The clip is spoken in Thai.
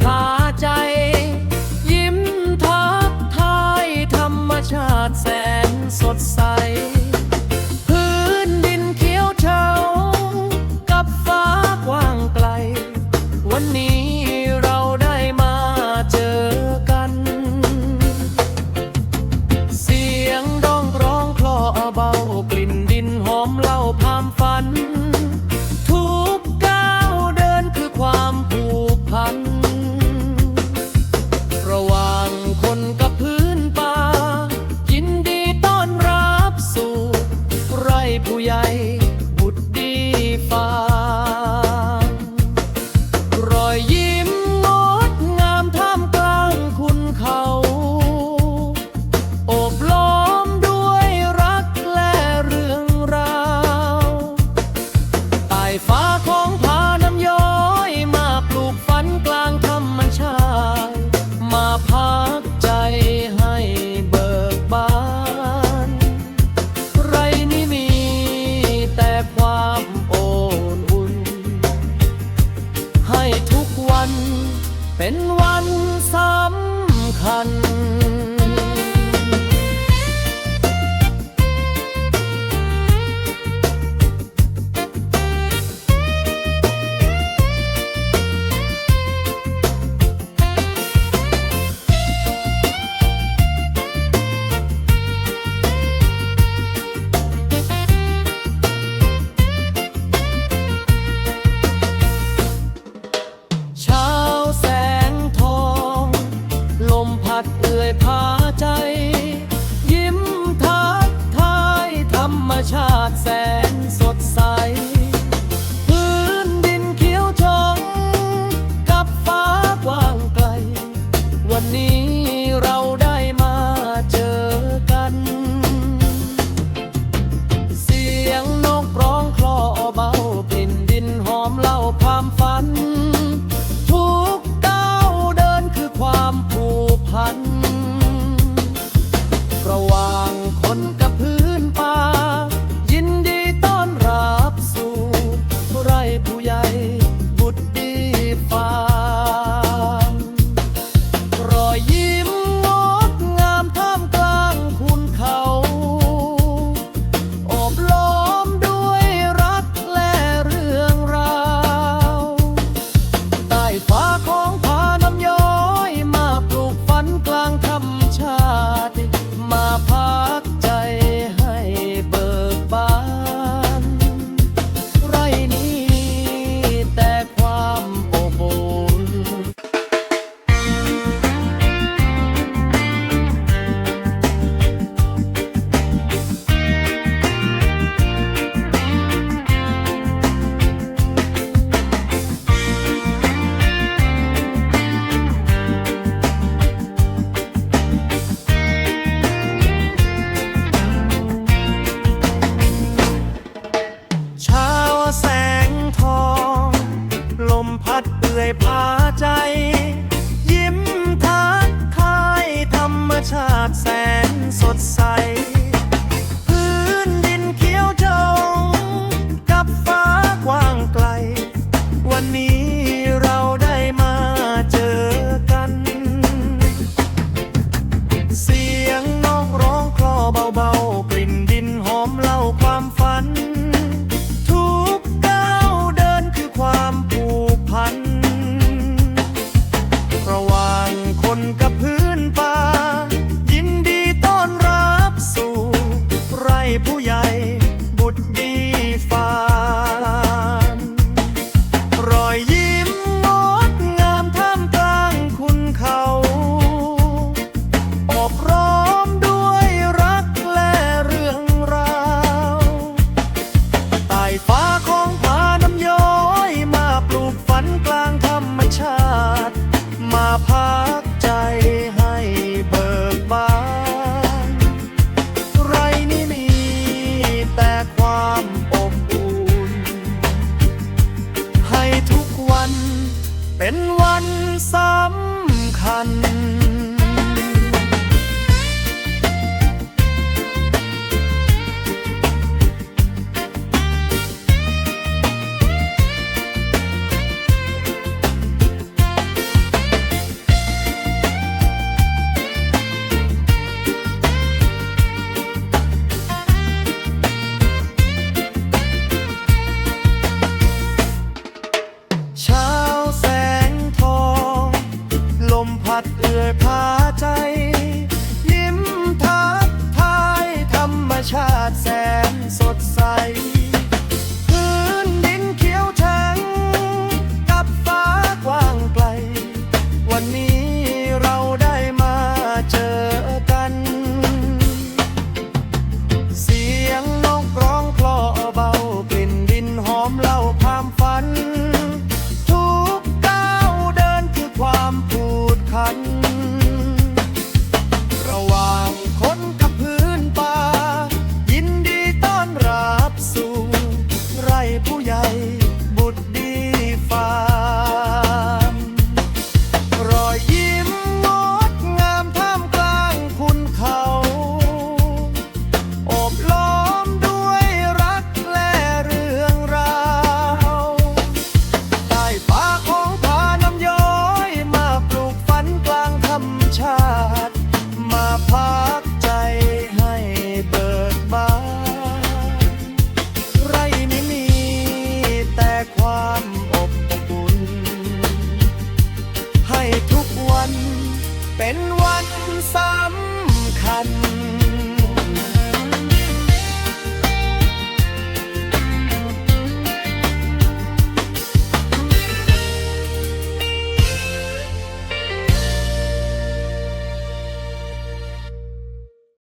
pie. เป็นว ชาติแสนสดใส พื้นดินเขียวชงกับฟ้ากว้างไกล วันนี้เรา ลื่อยพาใจ ยิ้มทักทายธรรมชาติแสนสดใส puya hot life.